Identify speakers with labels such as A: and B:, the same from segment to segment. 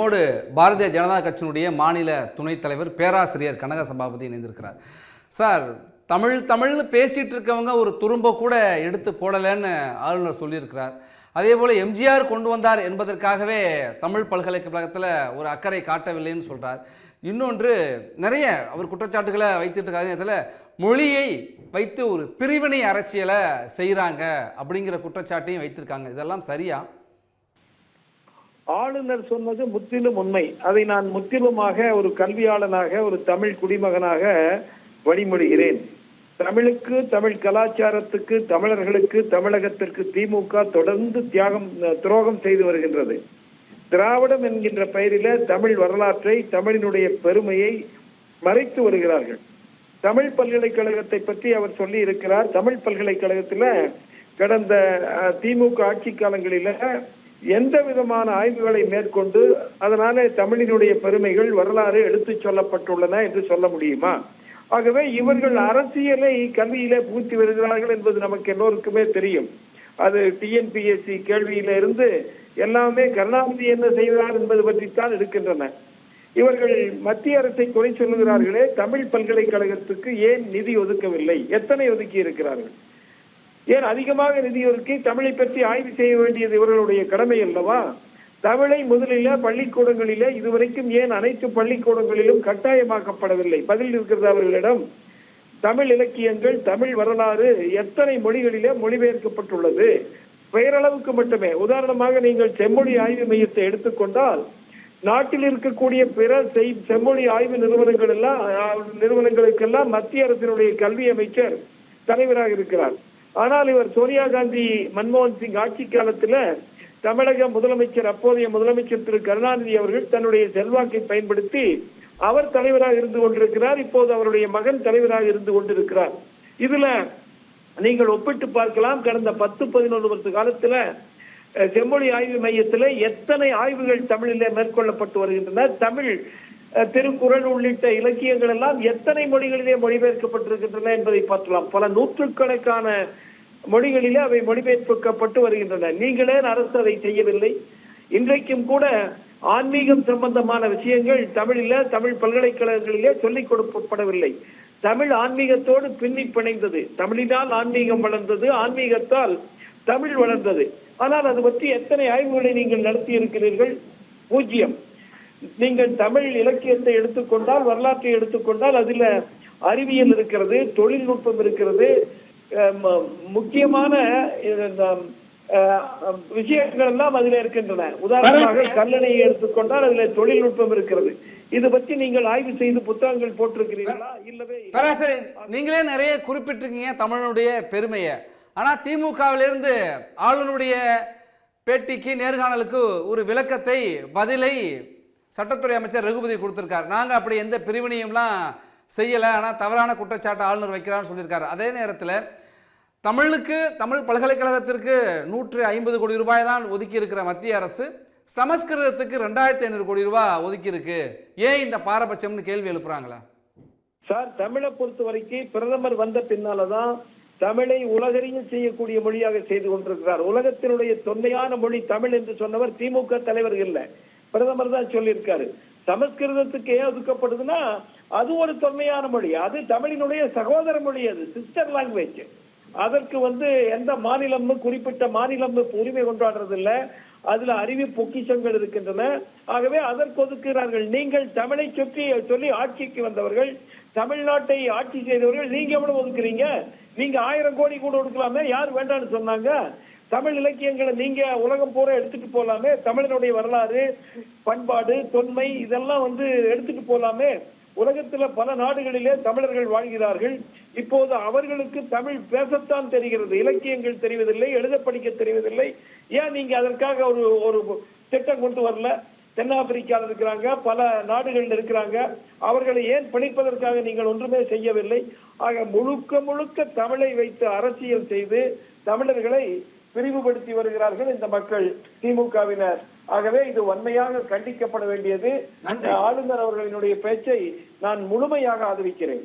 A: நம்மோடு பாரதிய ஜனதா கட்சியினுடைய மாநில துணைத் தலைவர் பேராசிரியர் கனக சபாபதி இணைந்திருக்கிறார். சார் தமிழ் தமிழ்னு பேசிகிட்டு இருக்கவங்க ஒரு துரும்ப கூட எடுத்து போடலைன்னு ஆளுநர் சொல்லியிருக்கிறார். அதே போல் எம்ஜிஆர் கொண்டு வந்தார் என்பதற்காகவே தமிழ் பல்கலைக்கழகத்தில் ஒரு அக்கறை காட்டவில்லைன்னு சொல்கிறார் இன்னொன்று நிறைய அவர் குற்றச்சாட்டுகளை வைத்துட்டு இருக்காரு. இதில் மொழியை வைத்து ஒரு பிரிவினை அரசியலை செய்கிறாங்க அப்படிங்கிற குற்றச்சாட்டையும் வைத்திருக்காங்க. இதெல்லாம் சரியா?
B: ஆளுநர் சொன்னது முற்றிலும் உண்மை. அதை நான் முற்றிலுமாக ஒரு கல்வியாளனாக ஒரு தமிழ் குடிமகனாக வழிமொழிகிறேன். தமிழுக்கு தமிழ் கலாச்சாரத்துக்கு தமிழர்களுக்கு தமிழகத்திற்கு திமுக தொடர்ந்து தியாகம் துரோகம் செய்து வருகின்றது. திராவிடம் என்கின்ற பெயரில தமிழ் வரலாற்றை தமிழினுடைய பெருமையை மறைத்து வருகிறார்கள். தமிழ் பல்கலைக்கழகத்தை பற்றி அவர் சொல்லி இருக்கிறார். தமிழ் பல்கலைக்கழகத்துல கடந்த திமுக ஆட்சி காலங்களில எந்த விதமான ஆய்வுகளை மேற்கொண்டு அதனால தமிழினுடைய பெருமைகள் வரலாறு எடுத்துச் சொல்லப்பட்டுள்ளன என்று சொல்ல முடியுமா? ஆகவே இவர்கள் அரசியலை கல்வியிலே புகுத்தி வருகிறார்கள் என்பது நமக்கு எல்லோருக்குமே தெரியும். அது டிஎன்பிஎஸ்சி கேள்வியில இருந்து எல்லாமே கருணாநிதி என்ன செய்தார் என்பது பற்றித்தான் இருக்கின்றன. இவர்கள் மத்திய அரசை குறை சொல்லுகிறார்களே தமிழ் பல்கலைக்கழகத்துக்கு ஏன் நிதி ஒதுக்கவில்லை? எத்தனை ஒதுக்கி இருக்கிறார்கள்? ஏன் அதிகமாக நிதி ஒதுக்கி தமிழை பற்றி ஆய்வு செய்ய வேண்டியது இவர்களுடைய கடமை அல்லவா? தமிழை முதலில பள்ளிக்கூடங்களில இதுவரைக்கும் ஏன் அனைத்து பள்ளிக்கூடங்களிலும் கட்டாயமாக்கப்படவில்லை? பதில் இருக்கிறது அவர்களிடம்? தமிழ் இலக்கியங்கள் தமிழ் வரலாறு எத்தனை மொழிகளிலே மொழிபெயர்க்கப்பட்டுள்ளது? பெயரளவுக்கு மட்டுமே. உதாரணமாக நீங்கள் செம்மொழி ஆய்வு மையத்தை எடுத்துக்கொண்டால் நாட்டில் இருக்கக்கூடிய பிற செய் செம்மொழி ஆய்வு நிறுவனங்கள் எல்லாம் நிறுவனங்களுக்கெல்லாம் மத்திய அரசினுடைய கல்வி அமைச்சர் தலைவராக இருக்கிறார். ஆனால் இவர் சோனியா காந்தி மன்மோகன் சிங் ஆட்சி காலத்துல தமிழக முதலமைச்சர் அப்போதைய முதலமைச்சர் திரு கருணாநிதி அவர்கள் தன்னுடைய செல்வாக்கை பயன்படுத்தி அவர் தலைவராக இருந்து கொண்டிருக்கிறார் இப்போது அவருடைய மகன் தலைவராக இருந்து கொண்டிருக்கிறார். இதுல நீங்கள் ஒப்பிட்டு பார்க்கலாம் கடந்த பத்து பதினொன்று வருஷ காலத்துல செம்மொழி ஆய்வு மையத்துல எத்தனை ஆய்வுகள் தமிழிலே மேற்கொள்ளப்பட்டு வருகின்றன. தமிழ் திருக்குறள் உள்ளிட்ட இலக்கியங்கள் எல்லாம் எத்தனை மொழிகளிலே மொழிபெயர்க்கப்பட்டிருக்கின்றன என்பதை பார்க்கலாம் பல நூற்றுக்கணக்கான மொழிகளிலே அவை மொழிபெயர்ப்புக்கப்பட்டு வருகின்றன. நீங்களே அரசு அதை செய்யவில்லை? இன்றைக்கும் கூட ஆன்மீகம் சம்பந்தமான விஷயங்கள் தமிழில தமிழ் பல்கலைக்கழகங்களிலே சொல்லிக் கொடுக்கப்படவில்லை. தமிழ் ஆன்மீகத்தோடு பின்னி பிணைந்தது. தமிழினால் ஆன்மீகம் வளர்ந்தது ஆன்மீகத்தால் தமிழ் வளர்ந்தது. ஆனால் அது பற்றி எத்தனை ஆய்வுகளை நீங்கள் நடத்தி இருக்கிறீர்கள் பூஜ்ஜியம். நீங்கள் தமிழ் இலக்கியத்தை எடுத்துக்கொண்டால் வரலாற்றை எடுத்துக்கொண்டால் அதுல அறிவியல் இருக்கிறது தொழில்நுட்பம் இருக்கிறது முக்கியமான விஷயங்கள் எல்லாம் அதுல இருக்கின்றன. உதாரணமாக கல்லணையை எடுத்துக்கொண்டால் அதுல தொழில்நுட்பம் இருக்கிறது. இது பற்றி நீங்கள் ஆய்வு செய்து புத்தகங்கள் போட்டிருக்கிறீர்களா? இல்லவே.
A: பேராசிரி நீங்களே நிறைய குறிப்பிட்டிருக்கீங்க தமிழனுடைய பெருமையை. ஆனால் திமுகவிலிருந்து ஆளுநருடைய பேட்டிக்கு நேர்காணலுக்கு ஒரு விளக்கத்தை பதிலை சட்டத்துறை அமைச்சர் ரகுபதி கொடுத்துருக்கார். நாங்கள் அப்படி எந்த பிரிவினையும்லாம் செய்யலை. ஆனால் தவறான குற்றச்சாட்டு ஆளுநர் வைக்கிறான்னு சொல்லியிருக்காரு. அதே நேரத்தில் தமிழுக்கு தமிழ் பல்கலைக்கழகத்திற்கு நூற்று ஐம்பது கோடி ரூபாய் தான் ஒதுக்கி இருக்கிற மத்திய அரசு சமஸ்கிருதத்துக்கு ரெண்டாயிரத்தி ஐநூறு கோடி ரூபாய் ஒதுக்கி இருக்கு. ஏன் இந்த பாரபட்சம்னு கேள்வி எழுப்புறாங்களா?
B: சார் தமிழை பொறுத்த வரைக்கும் பிரதமர் வந்த பின்னால்தான் தமிழை உலகறிய செய்யக்கூடிய மொழியாக செய்து கொண்டிருக்கிறார். உலகத்தினுடைய தொன்மையான மொழி தமிழ் என்று சொன்னவர் திமுக தலைவர் இல்லை. பிரதமர் தான் சொல்லியிருக்காரு. சமஸ்கிருதத்துக்கு ஏன் ஒதுக்கப்படுதுன்னா அது ஒரு தொன்மையான மொழி. அது தமிழினுடைய சகோதர மொழி அது சிஸ்டர் லாங்குவேஜ் அதற்கு வந்து எந்த மாநிலமும் குறிப்பிட்ட மாநிலம் உரிமை கொண்டாடுறது இல்ல அதுல அறிவு பொக்கிஷங்கள் இருக்கின்றன. ஆகவே அதற்கு ஒதுக்குகிறார்கள். நீங்கள் தமிழை சுற்றி சொல்லி ஆட்சிக்கு வந்தவர்கள் தமிழ்நாட்டை ஆட்சி செய்தவர்கள் நீங்க எவ்வளவு ஒதுக்குறீங்க? நீங்க ஆயிரம் கோடி கூட ஒதுக்கலாமே? யார் வேண்டாம்னு சொன்னாங்க? தமிழ் இலக்கியங்களை நீங்க உலகம் பூரா எடுத்துட்டு போலாமே. தமிழனுடைய வரலாறு பண்பாடு தொன்மை இதெல்லாம் வந்து எடுத்துட்டு போலாமே. உலகத்துல பல நாடுகளிலே தமிழர்கள் வாழ்கிறார்கள். இப்போது அவர்களுக்கு தமிழ் பேசத்தான் தெரிகிறது. இலக்கியங்கள் தெரிவதில்லை எழுத படிக்க தெரிவதில்லை. ஏன் நீங்க அதற்காக ஒரு ஒரு திட்டம் கொண்டு வரல? தென்னாப்பிரிக்காவில் இருக்கிறாங்க பல நாடுகளில் இருக்கிறாங்க. அவர்களை ஏன் பிணைப்பதற்காக நீங்கள் ஒன்றுமே செய்யவில்லை? ஆக முழுக்க முழுக்க தமிழை வைத்து அரசியல் செய்து தமிழர்களை பிரிவுபடுத்தி வருகிறார்கள் இந்த மக்கள் திமுகவினர். ஆகவே இது வன்மையாக கண்டிக்கப்பட வேண்டியது. ஆளுநர் அவர்களினுடைய பேச்சை நான் முழுமையாக ஆதரிக்கிறேன்.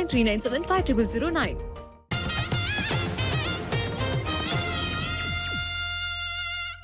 C: nine three nine seven five triple zero nine.